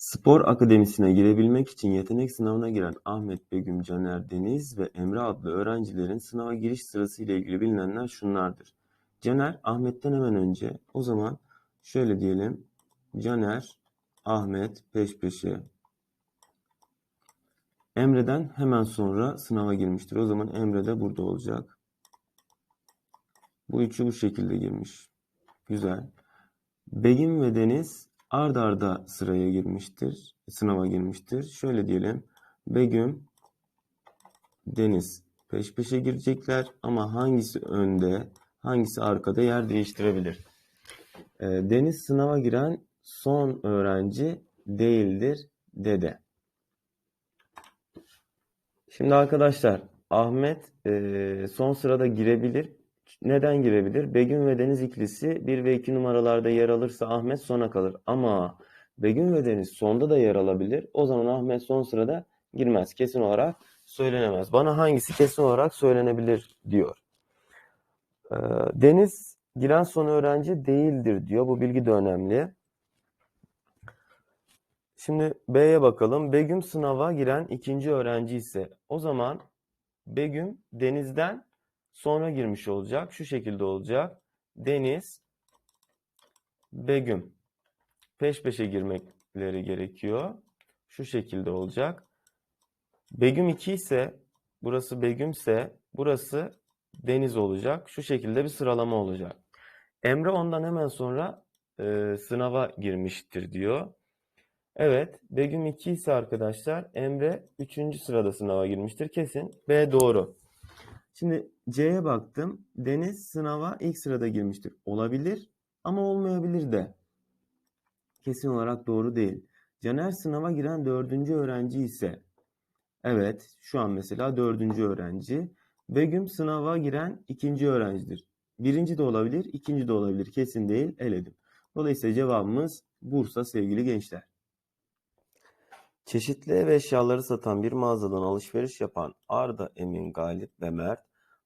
Spor akademisine girebilmek için yetenek sınavına giren Ahmet, Begüm, Caner, Deniz ve Emre adlı öğrencilerin sınava giriş sırası ile ilgili bilinenler şunlardır. Caner, Ahmet'ten hemen önce. O zaman şöyle diyelim. Caner, Ahmet peş peşe. Emre'den hemen sonra sınava girmiştir. O zaman Emre de burada olacak. Bu üçü bu şekilde girmiş. Güzel. Begüm ve Deniz ard arda sıraya girmiştir. Sınava girmiştir. Şöyle diyelim. Begüm, Deniz peş peşe girecekler ama hangisi önde, hangisi arkada yer değiştirebilir. Ee, Deniz sınava giren son öğrenci değildir dede. Şimdi arkadaşlar Ahmet e, son sırada girebilir. Neden girebilir? Begüm ve Deniz ikilisi 1 ve 2 numaralarda yer alırsa Ahmet sona kalır. Ama Begüm ve Deniz sonda da yer alabilir. O zaman Ahmet son sırada girmez. Kesin olarak söylenemez. Bana hangisi kesin olarak söylenebilir diyor. Ee, Deniz giren son öğrenci değildir diyor. Bu bilgi de önemli. Şimdi B'ye bakalım. Begüm sınava giren ikinci öğrenci ise o zaman Begüm Deniz'den sonra girmiş olacak. Şu şekilde olacak. Deniz, Begüm. Peş peşe girmekleri gerekiyor. Şu şekilde olacak. Begüm 2 ise, burası Begüm ise, burası Deniz olacak. Şu şekilde bir sıralama olacak. Emre ondan hemen sonra e, sınava girmiştir diyor. Evet, Begüm 2 ise arkadaşlar Emre 3. sırada sınava girmiştir. Kesin B doğru. Şimdi C'ye baktım. Deniz sınava ilk sırada girmiştir. Olabilir ama olmayabilir de. Kesin olarak doğru değil. Caner sınava giren dördüncü öğrenci ise evet şu an mesela dördüncü öğrenci. Begüm sınava giren ikinci öğrencidir. Birinci de olabilir, ikinci de olabilir. Kesin değil, eledim. Dolayısıyla cevabımız Bursa sevgili gençler. Çeşitli ev eşyaları satan bir mağazadan alışveriş yapan Arda, Emin, Galip ve Mert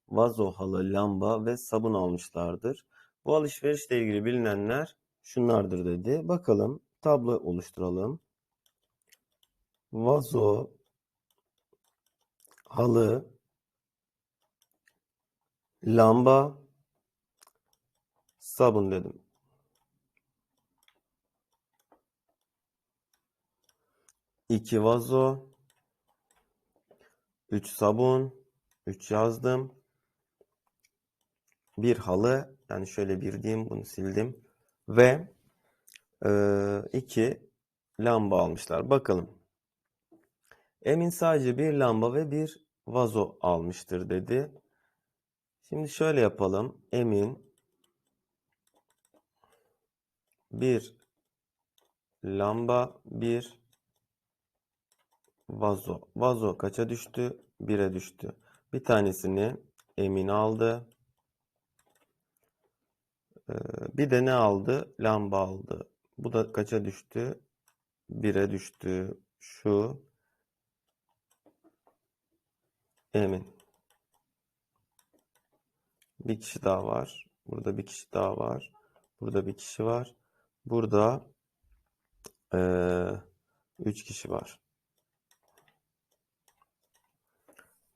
vazo, halı, lamba ve sabun almışlardır. Bu alışverişle ilgili bilinenler şunlardır dedi. Bakalım tablo oluşturalım. Vazo, halı, lamba, sabun dedim. İki vazo, üç sabun, üç yazdım. Bir halı, yani şöyle bir diyeyim, bunu sildim. Ve e, iki lamba almışlar. Bakalım. Emin sadece bir lamba ve bir vazo almıştır dedi. Şimdi şöyle yapalım. Emin bir lamba, bir vazo. Vazo kaça düştü? 1'e düştü. Bir tanesini Emin aldı. Ee, bir de ne aldı? Lamba aldı. Bu da kaça düştü? 1'e düştü. Şu Emin. Bir kişi daha var. Burada bir kişi daha var. Burada bir kişi var. Burada ee, üç kişi var.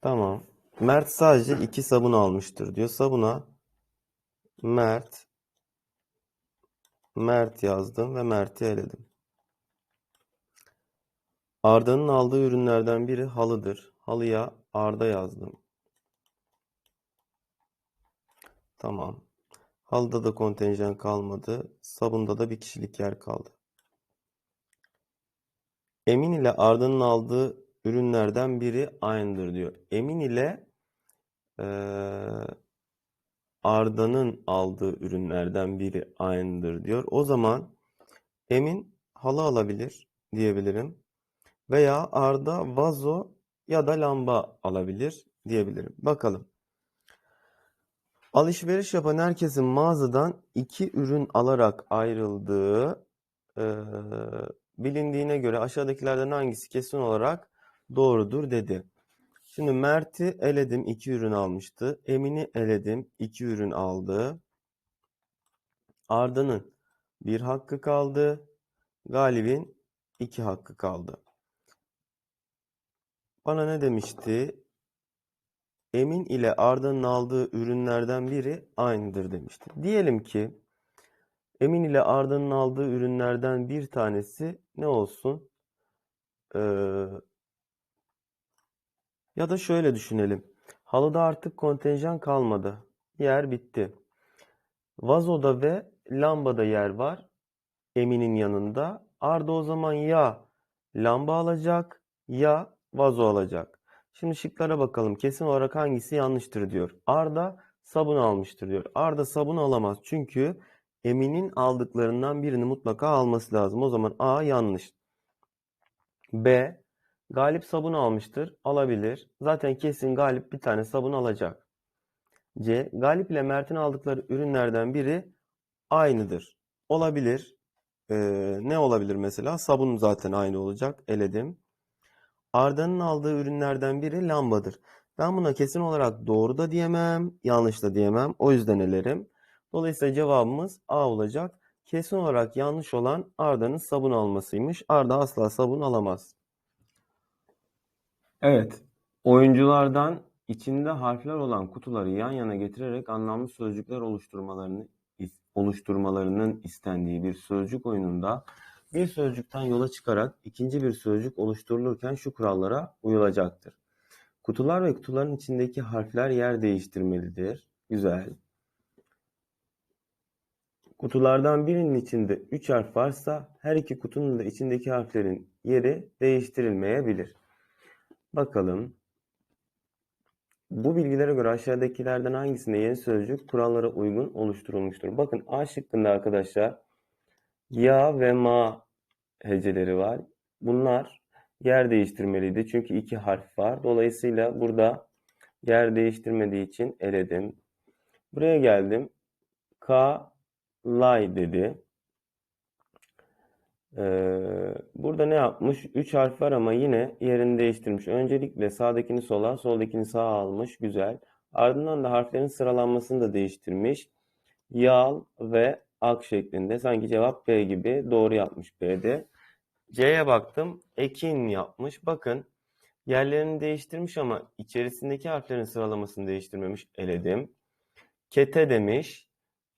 Tamam. Mert sadece iki sabun almıştır diyor. Sabuna Mert Mert yazdım ve Mert'i eledim. Arda'nın aldığı ürünlerden biri halıdır. Halıya Arda yazdım. Tamam. Halıda da kontenjan kalmadı. Sabunda da bir kişilik yer kaldı. Emin ile Arda'nın aldığı ürünlerden biri aynıdır diyor. Emin ile e, Arda'nın aldığı ürünlerden biri aynıdır diyor. O zaman Emin halı alabilir diyebilirim. Veya Arda vazo ya da lamba alabilir diyebilirim. Bakalım. Alışveriş yapan herkesin mağazadan iki ürün alarak ayrıldığı e, bilindiğine göre aşağıdakilerden hangisi kesin olarak doğrudur dedi. Şimdi Mert'i eledim. iki ürün almıştı. Emin'i eledim. iki ürün aldı. Arda'nın bir hakkı kaldı. Galip'in 2 hakkı kaldı. Bana ne demişti? Emin ile Arda'nın aldığı ürünlerden biri aynıdır demişti. Diyelim ki Emin ile Arda'nın aldığı ürünlerden bir tanesi ne olsun? Ee, ya da şöyle düşünelim. Halıda artık kontenjan kalmadı. Yer bitti. Vazoda ve lambada yer var. Emin'in yanında. Arda o zaman ya lamba alacak ya vazo alacak. Şimdi şıklara bakalım. Kesin olarak hangisi yanlıştır diyor. Arda sabun almıştır diyor. Arda sabun alamaz. Çünkü Emin'in aldıklarından birini mutlaka alması lazım. O zaman A yanlış. B Galip sabun almıştır. Alabilir. Zaten kesin Galip bir tane sabun alacak. C. Galip ile Mert'in aldıkları ürünlerden biri aynıdır. Olabilir. Ee, ne olabilir mesela? Sabun zaten aynı olacak. Eledim. Arda'nın aldığı ürünlerden biri lambadır. Ben buna kesin olarak doğru da diyemem, yanlış da diyemem. O yüzden elerim. Dolayısıyla cevabımız A olacak. Kesin olarak yanlış olan Arda'nın sabun almasıymış. Arda asla sabun alamaz. Evet. Oyunculardan içinde harfler olan kutuları yan yana getirerek anlamlı sözcükler oluşturmalarını oluşturmalarının istendiği bir sözcük oyununda bir sözcükten yola çıkarak ikinci bir sözcük oluşturulurken şu kurallara uyulacaktır. Kutular ve kutuların içindeki harfler yer değiştirmelidir. Güzel. Kutulardan birinin içinde 3 harf varsa her iki kutunun da içindeki harflerin yeri değiştirilmeyebilir. Bakalım. Bu bilgilere göre aşağıdakilerden hangisinde yeni sözcük kurallara uygun oluşturulmuştur? Bakın A şıkkında arkadaşlar ya ve ma heceleri var. Bunlar yer değiştirmeliydi. Çünkü iki harf var. Dolayısıyla burada yer değiştirmediği için eledim. Buraya geldim. Ka, lay dedi. Ee, burada ne yapmış? 3 harf var ama yine yerini değiştirmiş. Öncelikle sağdakini sola, soldakini sağa almış. Güzel. Ardından da harflerin sıralanmasını da değiştirmiş. Yal ve ak şeklinde. Sanki cevap B gibi. Doğru yapmış B'de. C'ye baktım. Ekin yapmış. Bakın yerlerini değiştirmiş ama içerisindeki harflerin sıralamasını değiştirmemiş. Eledim. Kete demiş.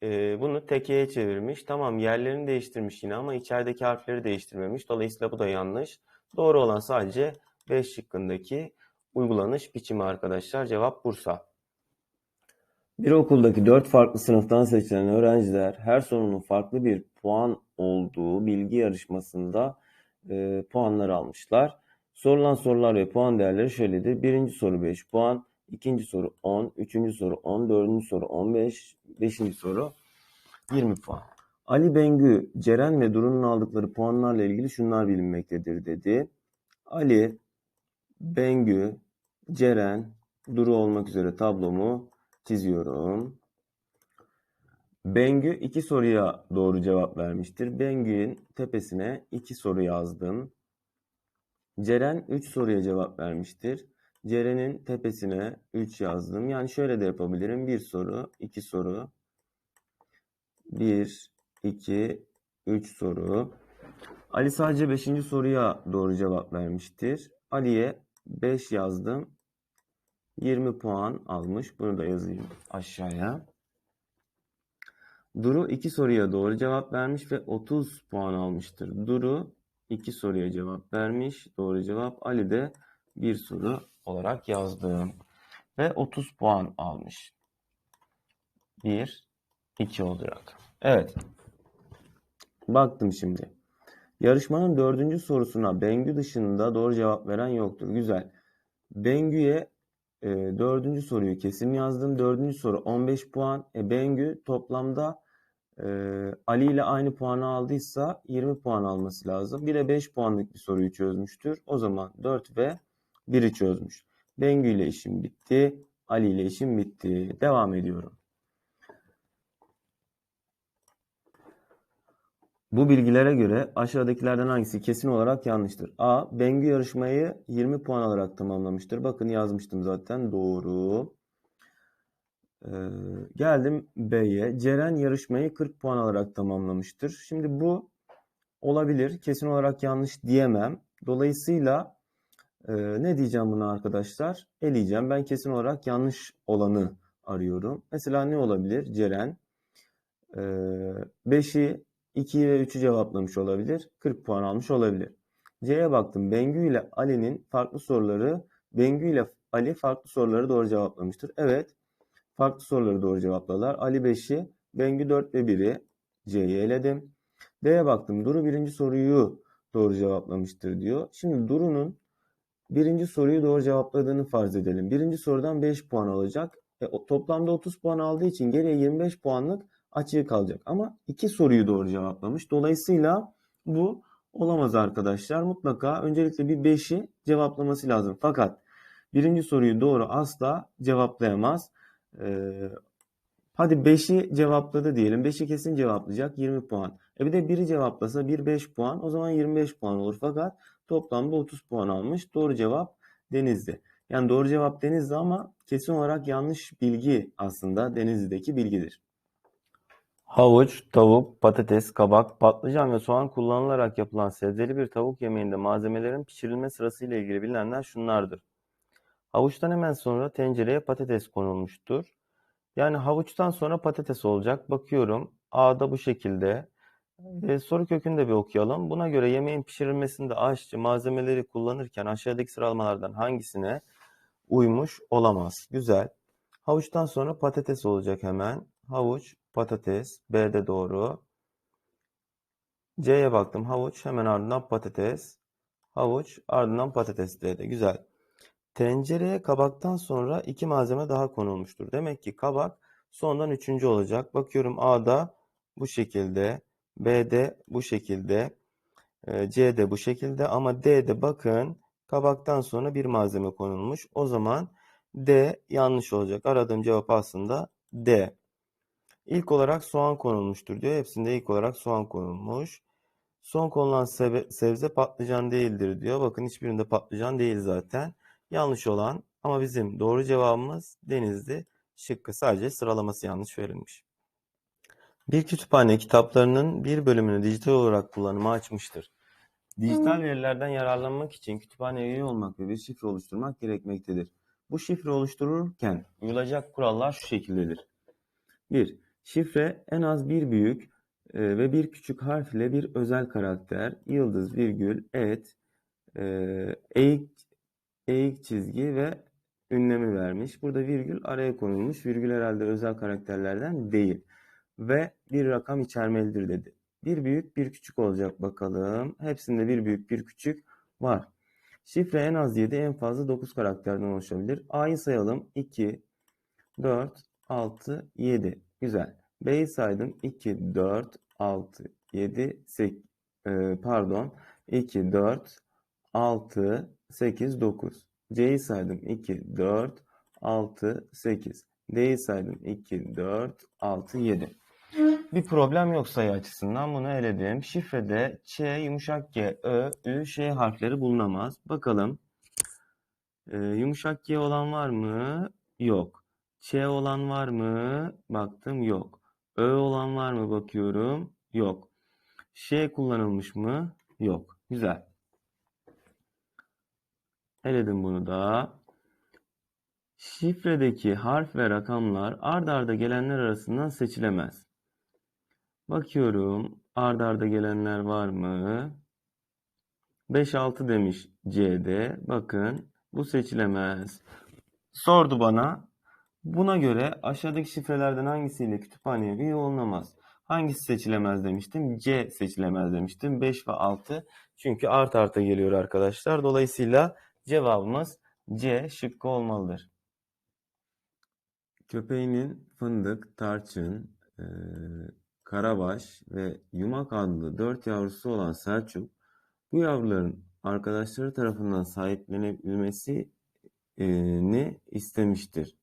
Ee, bunu tekeye çevirmiş. Tamam yerlerini değiştirmiş yine ama içerideki harfleri değiştirmemiş. Dolayısıyla bu da yanlış. Doğru olan sadece B şıkkındaki uygulanış biçimi arkadaşlar. Cevap Bursa. Bir okuldaki dört farklı sınıftan seçilen öğrenciler her sorunun farklı bir puan olduğu bilgi yarışmasında e, puanlar almışlar. Sorulan sorular ve puan değerleri şöyledir. Birinci soru 5 puan, ikinci soru 10, üçüncü soru 10, dördüncü soru 15, beşinci soru 20 puan. Ali Bengü, Ceren ve Duru'nun aldıkları puanlarla ilgili şunlar bilinmektedir dedi. Ali, Bengü, Ceren, Duru olmak üzere tablomu çiziyorum. Bengü iki soruya doğru cevap vermiştir. Bengü'nün tepesine iki soru yazdım. Ceren 3 soruya cevap vermiştir. Ceren'in tepesine 3 yazdım. Yani şöyle de yapabilirim. Bir soru, iki soru. 1, 2, 3 soru. Ali sadece 5. soruya doğru cevap vermiştir. Ali'ye 5 yazdım. 20 puan almış. Bunu da yazayım aşağıya. Duru 2 soruya doğru cevap vermiş ve 30 puan almıştır. Duru 2 soruya cevap vermiş. Doğru cevap Ali de 1 soru olarak yazdım. Ve 30 puan almış. 1, 2 olarak. Evet. Baktım şimdi. Yarışmanın dördüncü sorusuna Bengü dışında doğru cevap veren yoktur. Güzel. Bengü'ye e, dördüncü soruyu kesin yazdım. Dördüncü soru 15 puan. E, Bengü toplamda e, Ali ile aynı puanı aldıysa 20 puan alması lazım. Bir de 5 puanlık bir soruyu çözmüştür. O zaman 4 ve 1'i çözmüş. Bengü ile işim bitti. Ali ile işim bitti. Devam ediyorum. Bu bilgilere göre aşağıdakilerden hangisi kesin olarak yanlıştır? A. Bengü yarışmayı 20 puan alarak tamamlamıştır. Bakın yazmıştım zaten. Doğru. Ee, geldim B'ye. Ceren yarışmayı 40 puan alarak tamamlamıştır. Şimdi bu olabilir. Kesin olarak yanlış diyemem. Dolayısıyla e, ne diyeceğim buna arkadaşlar? Eleyeceğim. Ben kesin olarak yanlış olanı arıyorum. Mesela ne olabilir? Ceren e, 5'i 2'yi ve 3'ü cevaplamış olabilir. 40 puan almış olabilir. C'ye baktım. Bengü ile Ali'nin farklı soruları Bengü ile Ali farklı soruları doğru cevaplamıştır. Evet. Farklı soruları doğru cevapladılar. Ali 5'i, Bengü 4 ve 1'i C'yi eledim. D'ye baktım. Duru birinci soruyu doğru cevaplamıştır diyor. Şimdi Duru'nun birinci soruyu doğru cevapladığını farz edelim. Birinci sorudan 5 puan alacak. E, toplamda 30 puan aldığı için geriye 25 puanlık açığı kalacak. Ama iki soruyu doğru cevaplamış. Dolayısıyla bu olamaz arkadaşlar. Mutlaka öncelikle bir 5'i cevaplaması lazım. Fakat birinci soruyu doğru asla cevaplayamaz. Ee, hadi 5'i cevapladı diyelim. 5'i kesin cevaplayacak 20 puan. E bir de 1'i cevaplasa 1 5 puan. O zaman 25 puan olur. Fakat toplamda 30 puan almış. Doğru cevap Denizli. Yani doğru cevap Denizli ama kesin olarak yanlış bilgi aslında Denizli'deki bilgidir. Havuç, tavuk, patates, kabak, patlıcan ve soğan kullanılarak yapılan sebzeli bir tavuk yemeğinde malzemelerin pişirilme sırasıyla ilgili bilinenler şunlardır. Havuçtan hemen sonra tencereye patates konulmuştur. Yani havuçtan sonra patates olacak. Bakıyorum A'da bu şekilde. E, soru kökünü de bir okuyalım. Buna göre yemeğin pişirilmesinde aşçı malzemeleri kullanırken aşağıdaki sıralamalardan hangisine uymuş olamaz? Güzel. Havuçtan sonra patates olacak hemen. Havuç, patates. B'de doğru. C'ye baktım. Havuç hemen ardından patates. Havuç ardından patates D'de. Güzel. Tencereye kabaktan sonra iki malzeme daha konulmuştur. Demek ki kabak sondan üçüncü olacak. Bakıyorum A'da bu şekilde. B'de bu şekilde. e, C'de bu şekilde. Ama D'de bakın kabaktan sonra bir malzeme konulmuş. O zaman D yanlış olacak. Aradığım cevap aslında D. İlk olarak soğan konulmuştur diyor. Hepsinde ilk olarak soğan konulmuş. Son konulan sebze patlıcan değildir diyor. Bakın hiçbirinde patlıcan değil zaten. Yanlış olan ama bizim doğru cevabımız Denizli şıkkı. Sadece sıralaması yanlış verilmiş. Bir kütüphane kitaplarının bir bölümünü dijital olarak kullanıma açmıştır. Dijital verilerden yararlanmak için kütüphaneye üye olmak ve bir şifre oluşturmak gerekmektedir. Bu şifre oluştururken uyulacak kurallar şu şekildedir. 1. Şifre en az bir büyük e, ve bir küçük harf ile bir özel karakter, yıldız, virgül, et, e, eğik, eğik çizgi ve ünlemi vermiş. Burada virgül araya konulmuş. Virgül herhalde özel karakterlerden değil. Ve bir rakam içermelidir dedi. Bir büyük bir küçük olacak bakalım. Hepsinde bir büyük bir küçük var. Şifre en az 7 en fazla 9 karakterden oluşabilir. A'yı sayalım. 2, 4, 6, 7. Güzel. B'yi saydım. 2, 4, 6, 7, 8. pardon. 2, 4, 6, 8, 9. C'yi saydım. 2, 4, 6, 8. D'yi saydım. 2, 4, 6, 7. Bir problem yok sayı açısından bunu eledim. Şifrede Ç, yumuşak G, Ö, Ü, Ş harfleri bulunamaz. Bakalım. Ee, yumuşak G olan var mı? Yok. Ç olan var mı? Baktım yok. Ö olan var mı? Bakıyorum. Yok. Ş kullanılmış mı? Yok. Güzel. Eledim bunu da. Şifredeki harf ve rakamlar ard arda gelenler arasından seçilemez. Bakıyorum ard arda gelenler var mı? 5-6 demiş C'de. Bakın bu seçilemez. Sordu bana. Buna göre aşağıdaki şifrelerden hangisiyle kütüphaneye üye olunamaz? Hangisi seçilemez demiştim? C seçilemez demiştim. 5 ve 6. Çünkü art arta geliyor arkadaşlar. Dolayısıyla cevabımız C şıkkı olmalıdır. Köpeğinin fındık, tarçın, e, karabaş ve yumak adlı dört yavrusu olan Selçuk, bu yavruların arkadaşları tarafından sahiplenebilmesini istemiştir.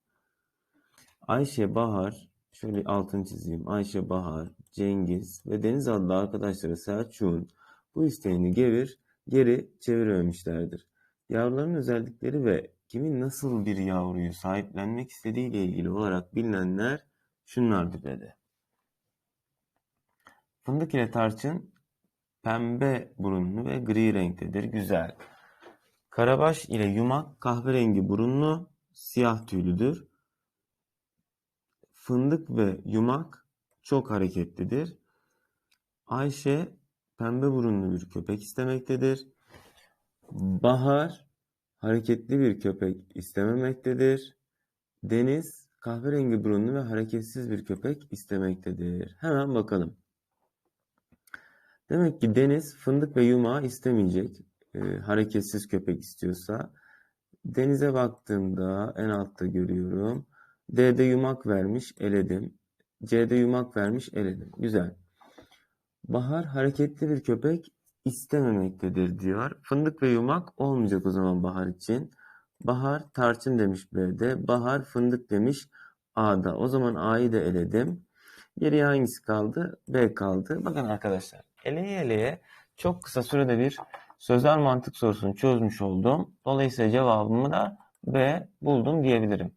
Ayşe, Bahar, şöyle altını çizeyim. Ayşe, Bahar, Cengiz ve Deniz adlı arkadaşları Selçuk'un bu isteğini gevir, geri çevirememişlerdir. Yavruların özellikleri ve kimin nasıl bir yavruyu sahiplenmek istediği ile ilgili olarak bilinenler şunlardır dedi. Fındık ile tarçın pembe burunlu ve gri renktedir. Güzel. Karabaş ile yumak kahverengi burunlu, siyah tüylüdür. Fındık ve yumak çok hareketlidir. Ayşe pembe burunlu bir köpek istemektedir. Bahar hareketli bir köpek istememektedir. Deniz kahverengi burunlu ve hareketsiz bir köpek istemektedir. Hemen bakalım. Demek ki Deniz fındık ve yumağı istemeyecek. Ee, hareketsiz köpek istiyorsa. Denize baktığımda en altta görüyorum. D'de yumak vermiş, eledim. C'de yumak vermiş, eledim. Güzel. Bahar hareketli bir köpek istememektedir diyor. Fındık ve yumak olmayacak o zaman Bahar için. Bahar tarçın demiş B'de. Bahar fındık demiş A'da. O zaman A'yı da eledim. Geriye hangisi kaldı? B kaldı. Bakın arkadaşlar. Eleye eleye çok kısa sürede bir sözel mantık sorusunu çözmüş oldum. Dolayısıyla cevabımı da B buldum diyebilirim.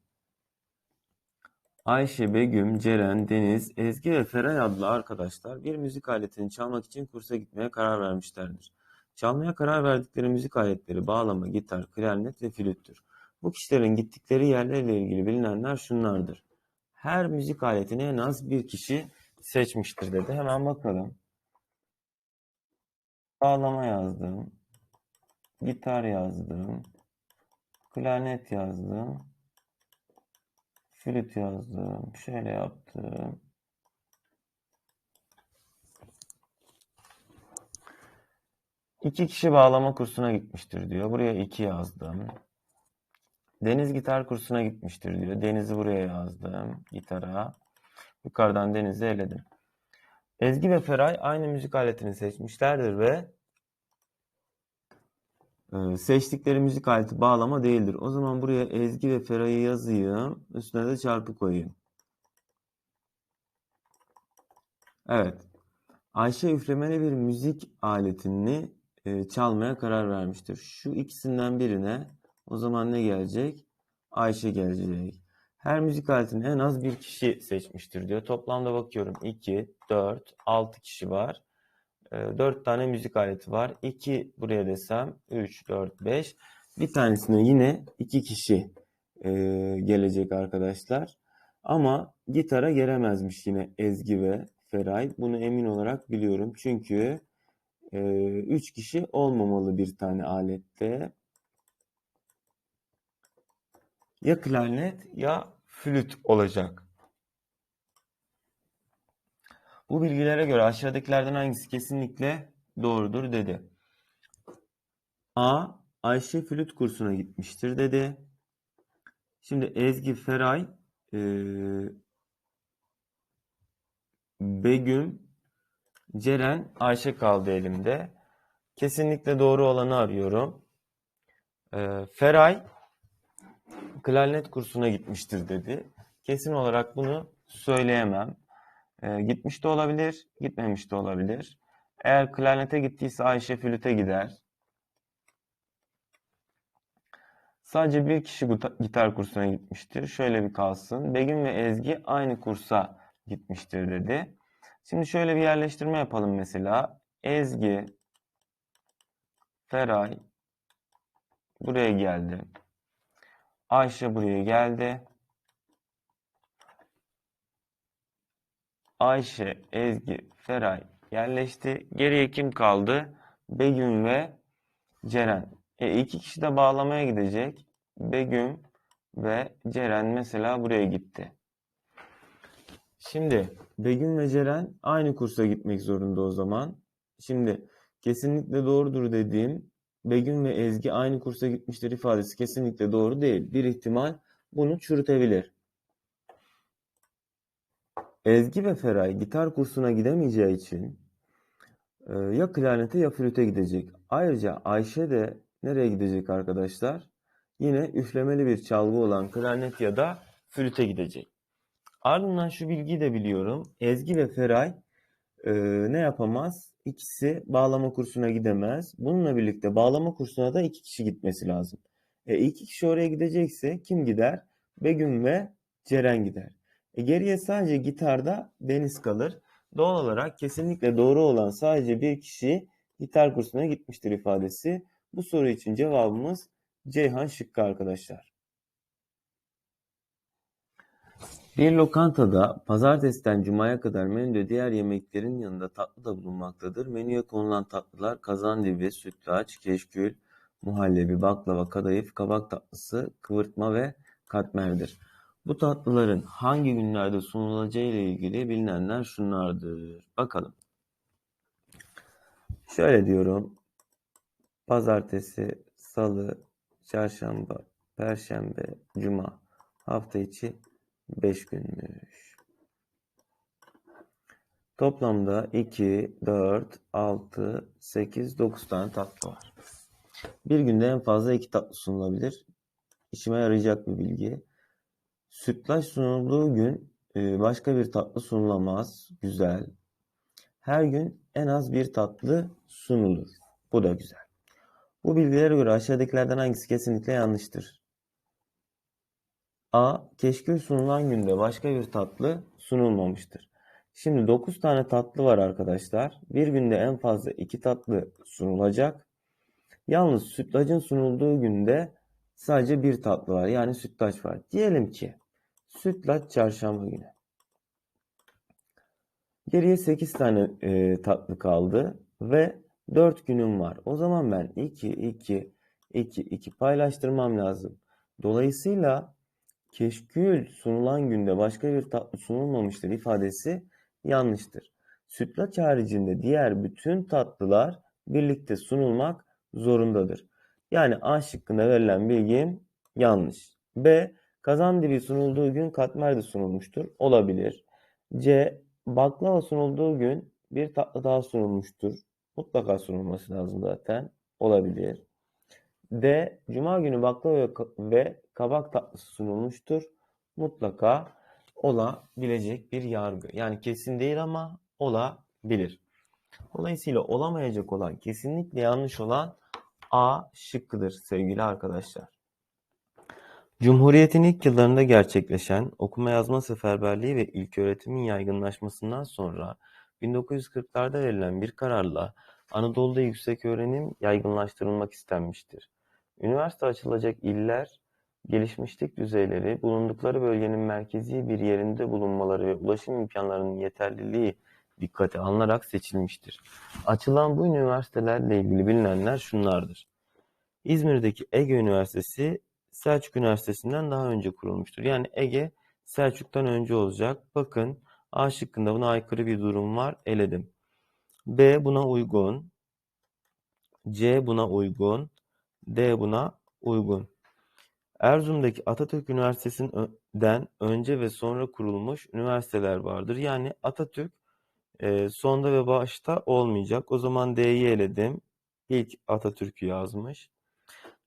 Ayşe, Begüm, Ceren, Deniz, Ezgi ve Feray adlı arkadaşlar bir müzik aletini çalmak için kursa gitmeye karar vermişlerdir. Çalmaya karar verdikleri müzik aletleri bağlama, gitar, klarnet ve flüttür. Bu kişilerin gittikleri yerlerle ilgili bilinenler şunlardır. Her müzik aletini en az bir kişi seçmiştir dedi. Hemen bakalım. Bağlama yazdım. Gitar yazdım. Klarnet yazdım. Flüt yazdım. Şöyle yaptım. İki kişi bağlama kursuna gitmiştir diyor. Buraya iki yazdım. Deniz gitar kursuna gitmiştir diyor. Deniz'i buraya yazdım. Gitara. Yukarıdan Deniz'i eledim. Ezgi ve Feray aynı müzik aletini seçmişlerdir ve e, seçtikleri müzik aleti bağlama değildir. O zaman buraya Ezgi ve Feray'ı yazayım. Üstüne de çarpı koyayım. Evet. Ayşe üflemeli bir müzik aletini e, çalmaya karar vermiştir. Şu ikisinden birine o zaman ne gelecek? Ayşe gelecek. Her müzik aletini en az bir kişi seçmiştir diyor. Toplamda bakıyorum 2, 4, 6 kişi var. 4 tane müzik aleti var. 2 buraya desem 3, 4, 5. Bir tanesine yine 2 kişi e, gelecek arkadaşlar. Ama gitara gelemezmiş yine Ezgi ve Feray. Bunu emin olarak biliyorum. Çünkü 3 kişi olmamalı bir tane alette. Ya klarnet ya flüt olacak. Bu bilgilere göre aşağıdakilerden hangisi kesinlikle doğrudur dedi. A. Ayşe flüt kursuna gitmiştir dedi. Şimdi Ezgi Feray e, Begüm Ceren Ayşe kaldı elimde. Kesinlikle doğru olanı arıyorum. E, Feray klarnet kursuna gitmiştir dedi. Kesin olarak bunu söyleyemem. E, gitmiş de olabilir, gitmemiş de olabilir. Eğer klarnete gittiyse Ayşe flüte gider. Sadece bir kişi gitar kursuna gitmiştir. Şöyle bir kalsın. Begüm ve Ezgi aynı kursa gitmiştir dedi. Şimdi şöyle bir yerleştirme yapalım mesela. Ezgi, Feray buraya geldi. Ayşe buraya geldi. Ayşe, Ezgi, Feray yerleşti. Geriye kim kaldı? Begüm ve Ceren. E, iki kişi de bağlamaya gidecek. Begüm ve Ceren mesela buraya gitti. Şimdi Begüm ve Ceren aynı kursa gitmek zorunda o zaman. Şimdi kesinlikle doğrudur dediğim Begüm ve Ezgi aynı kursa gitmişler ifadesi kesinlikle doğru değil. Bir ihtimal bunu çürütebilir. Ezgi ve Feray gitar kursuna gidemeyeceği için e, ya klarnete ya flüte gidecek. Ayrıca Ayşe de nereye gidecek arkadaşlar? Yine üflemeli bir çalgı olan klarnet ya da flüte gidecek. Ardından şu bilgiyi de biliyorum. Ezgi ve Feray e, ne yapamaz? İkisi bağlama kursuna gidemez. Bununla birlikte bağlama kursuna da iki kişi gitmesi lazım. E, iki kişi oraya gidecekse kim gider? Begüm ve Ceren gider. E, geriye sadece gitarda Deniz kalır. Doğal olarak kesinlikle doğru olan sadece bir kişi gitar kursuna gitmiştir ifadesi. Bu soru için cevabımız Ceyhan şıkkı arkadaşlar. Bir lokantada pazartesiden cumaya kadar menüde diğer yemeklerin yanında tatlı da bulunmaktadır. Menüye konulan tatlılar kazandibi, sütlaç, keşkül, muhallebi, baklava, kadayıf, kabak tatlısı, kıvırtma ve katmerdir. Bu tatlıların hangi günlerde sunulacağı ile ilgili bilinenler şunlardır. Bakalım. Şöyle diyorum. Pazartesi, salı, çarşamba, perşembe, cuma. Hafta içi 5 günmüş. Toplamda 2, 4, 6, 8, 9 tane tatlı var. Bir günde en fazla 2 tatlı sunulabilir. İşime yarayacak bir bilgi. Sütlaç sunulduğu gün e, başka bir tatlı sunulamaz. Güzel. Her gün en az bir tatlı sunulur. Bu da güzel. Bu bilgilere göre aşağıdakilerden hangisi kesinlikle yanlıştır? A. Keşkül sunulan günde başka bir tatlı sunulmamıştır. Şimdi 9 tane tatlı var arkadaşlar. Bir günde en fazla 2 tatlı sunulacak. Yalnız sütlacın sunulduğu günde sadece bir tatlı var. Yani sütlaç var. Diyelim ki sütlaç çarşamba günü. Geriye 8 tane e, tatlı kaldı ve 4 günüm var. O zaman ben 2, 2, 2, 2 paylaştırmam lazım. Dolayısıyla keşkül sunulan günde başka bir tatlı sunulmamıştır ifadesi yanlıştır. Sütlaç haricinde diğer bütün tatlılar birlikte sunulmak zorundadır. Yani A şıkkında verilen bilgim yanlış. B. Kazan dibi sunulduğu gün katmer de sunulmuştur. Olabilir. C. Baklava sunulduğu gün bir tatlı daha sunulmuştur. Mutlaka sunulması lazım zaten. Olabilir. D. Cuma günü baklava ve kabak tatlısı sunulmuştur. Mutlaka olabilecek bir yargı. Yani kesin değil ama olabilir. Dolayısıyla olamayacak olan, kesinlikle yanlış olan A şıkkıdır sevgili arkadaşlar. Cumhuriyetin ilk yıllarında gerçekleşen okuma yazma seferberliği ve ilköğretimin yaygınlaşmasından sonra 1940'larda verilen bir kararla Anadolu'da yükseköğrenim yaygınlaştırılmak istenmiştir. Üniversite açılacak iller, gelişmişlik düzeyleri, bulundukları bölgenin merkezi bir yerinde bulunmaları ve ulaşım imkanlarının yeterliliği dikkate alınarak seçilmiştir. Açılan bu üniversitelerle ilgili bilinenler şunlardır. İzmir'deki Ege Üniversitesi Selçuk Üniversitesi'nden daha önce kurulmuştur. Yani Ege Selçuk'tan önce olacak. Bakın A şıkkında buna aykırı bir durum var. Eledim. B buna uygun. C buna uygun. D buna uygun. Erzurum'daki Atatürk Üniversitesi'nden önce ve sonra kurulmuş üniversiteler vardır. Yani Atatürk e, sonda ve başta olmayacak. O zaman D'yi eledim. İlk Atatürk'ü yazmış.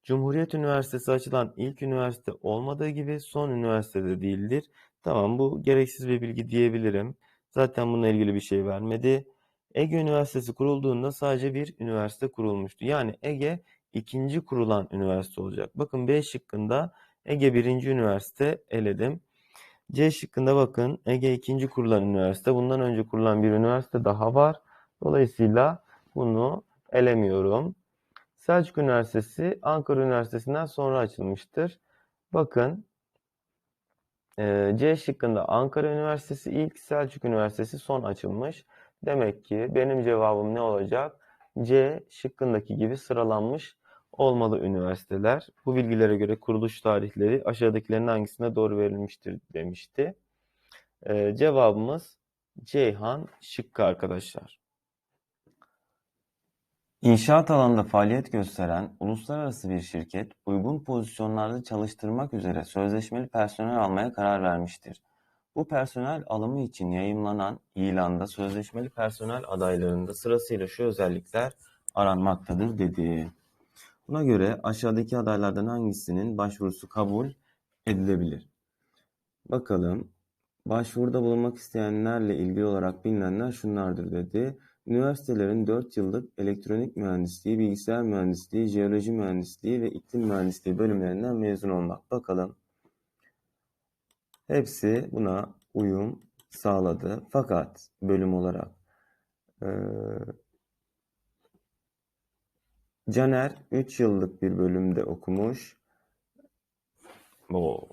Cumhuriyet Üniversitesi açılan ilk üniversite olmadığı gibi son üniversite de değildir. Tamam bu gereksiz bir bilgi diyebilirim. Zaten bununla ilgili bir şey vermedi. Ege Üniversitesi kurulduğunda sadece bir üniversite kurulmuştu. Yani Ege ikinci kurulan üniversite olacak. Bakın B şıkkında Ege birinci üniversite eledim. C şıkkında bakın Ege ikinci kurulan üniversite. Bundan önce kurulan bir üniversite daha var. Dolayısıyla bunu elemiyorum. Selçuk Üniversitesi Ankara Üniversitesi'nden sonra açılmıştır. Bakın e, C şıkkında Ankara Üniversitesi ilk, Selçuk Üniversitesi son açılmış. Demek ki benim cevabım ne olacak? C şıkkındaki gibi sıralanmış olmalı üniversiteler. Bu bilgilere göre kuruluş tarihleri aşağıdakilerin hangisine doğru verilmiştir demişti. Ee, cevabımız Ceyhan şıkkı arkadaşlar. İnşaat alanında faaliyet gösteren uluslararası bir şirket uygun pozisyonlarda çalıştırmak üzere sözleşmeli personel almaya karar vermiştir. Bu personel alımı için yayımlanan ilanda sözleşmeli personel adaylarında sırasıyla şu özellikler aranmaktadır dedi. Buna göre aşağıdaki adaylardan hangisinin başvurusu kabul edilebilir? Bakalım. Başvuruda bulunmak isteyenlerle ilgili olarak bilinenler şunlardır dedi. Üniversitelerin 4 yıllık elektronik mühendisliği, bilgisayar mühendisliği, jeoloji mühendisliği ve iklim mühendisliği bölümlerinden mezun olmak. Bakalım. Hepsi buna uyum sağladı. Fakat bölüm olarak Caner 3 yıllık bir bölümde okumuş. Oo.